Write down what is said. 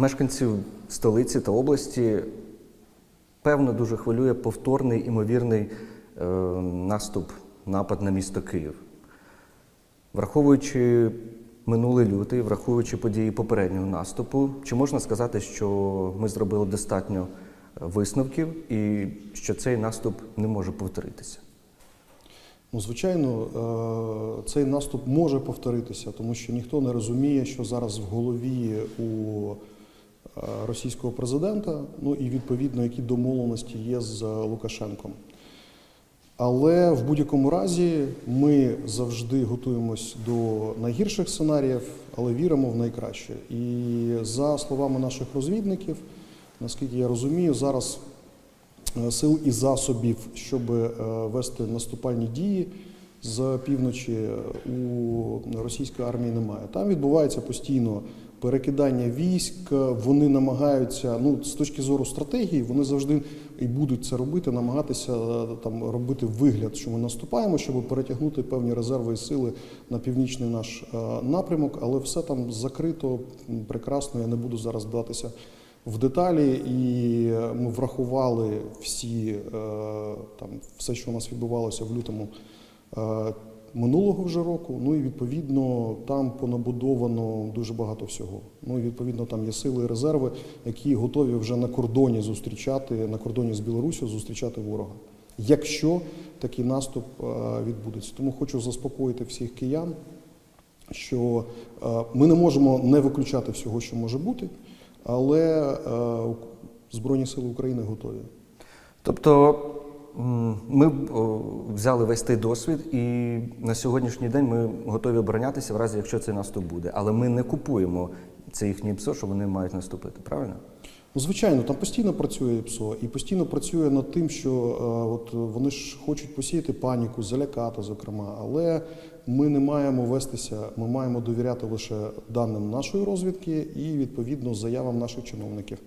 Мешканців столиці та області певно дуже хвилює повторний імовірний е, наступ, напад на місто Київ. Враховуючи минулий лютий, враховуючи події попереднього наступу, чи можна сказати, що ми зробили достатньо висновків і що цей наступ не може повторитися? Ну, звичайно, е, цей наступ може повторитися, тому що ніхто не розуміє, що зараз в голові у е, російського президента, ну і відповідно, які домовленості є з Лукашенком. Але в будь-якому разі ми завжди готуємось до найгірших сценаріїв, але віримо в найкраще. І за словами наших розвідників, наскільки я розумію, зараз е, сил і засобів, щоб е, вести наступальні дії з півночі е, у російської армії немає. Там відбувається постійно перекидання військ. Вони намагаються, ну з точки зору стратегії, вони завжди і будуть це робити, намагатися е, там робити вигляд, що ми наступаємо, щоб перетягнути певні резерви і сили на північний наш е, напрямок, але все там закрито прекрасно. Я не буду зараз вдатися в деталі, і ми врахували всі е, там все, що у нас відбувалося в лютому минулого вже року. Ну і відповідно там понабудовано дуже багато всього. Ну і відповідно там є сили і резерви, які готові вже на кордоні зустрічати на кордоні з Білорусю зустрічати ворога. Якщо такий наступ е, відбудеться, тому хочу заспокоїти всіх киян, що е, ми не можемо не виключати всього, що може бути, але е, Збройні Сили України готові. Тобто ми взяли весь цей досвід, і на сьогоднішній день ми готові оборонятися в разі, якщо цей наступ буде. Але ми не купуємо це їхнє ПСО, що вони мають наступити, правильно? Ну, звичайно, там постійно працює ПСО і постійно працює над тим, що е, от вони ж хочуть посіяти паніку, залякати, зокрема. Але ми не маємо вестися, ми маємо довіряти лише даним нашої розвідки і відповідно заявам наших чиновників.